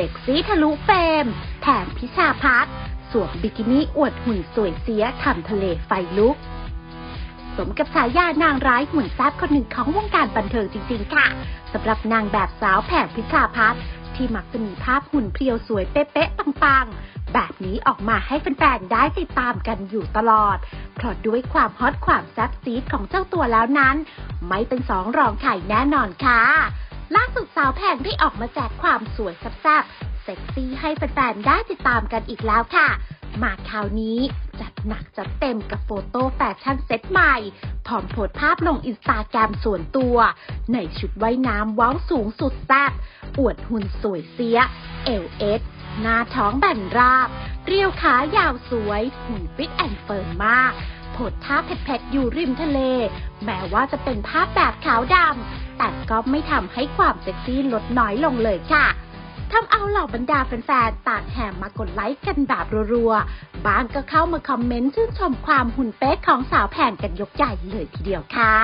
เซ็กซี่ทะลุเฟรมแถมพิชาพัฒสวมบิกินี่อวดหุ่นสวยเสียทำทะเลไฟลุก สมกับฉายานางร้ายหุ่นแซ่บคนหนึ่งของวงการบันเทิงจริงๆค่ะสำหรับนางแบบสาวแผงพิชาพัฒที่มักจะมีภาพหุ่นเพรียวสวยเป๊ะๆปังๆ แบบนี้ออกมาให้แฟนๆได้ติดตามกันอยู่ตลอด เพราะด้วยความฮอตความแซ่บซีดของเจ้าตัวแล้วนั้น ไม่เป็นสองรองใครแน่นอนค่ะ ล่าสุดสาวแผงได้ออกมาแจกความสวยแซ่บๆเซ็กซี่ให้แฟนๆได้ติดตามกันอีกแล้วค่ะ มาคราวนี้จัดหนักจัดเต็มกับโฟโต้แฟชั่นเซ็ตใหม่ พร้อมโพสภาพลงอินสตาแกรมส่วนตัว ในชุดว่ายน้ำว้าสูงสุดแซ่บอวดหุ่นสวยเสียเอวเอสหน้าท้องแบนราบ เรียวขายาวสวยหุ่นฟิตแอนด์เฟิร์มมาก ผดท่าเผ็ดๆอยู่ริมทะเล แม้ว่าจะเป็นภาพแบบขาวดำ แต่ก็ไม่ทำให้ความเซ็กซี่ลดน้อยลงเลยค่ะทำเอาเหล่าบรรดาแฟนๆ ต่างแห่มากดไลค์กันแบบรัวๆ บางก็เข้ามาคอมเมนต์ชื่นชมความหุ่นเป๊ะของสาวแผ่นกันยกใหญ่เลยทีเดียวค่ะ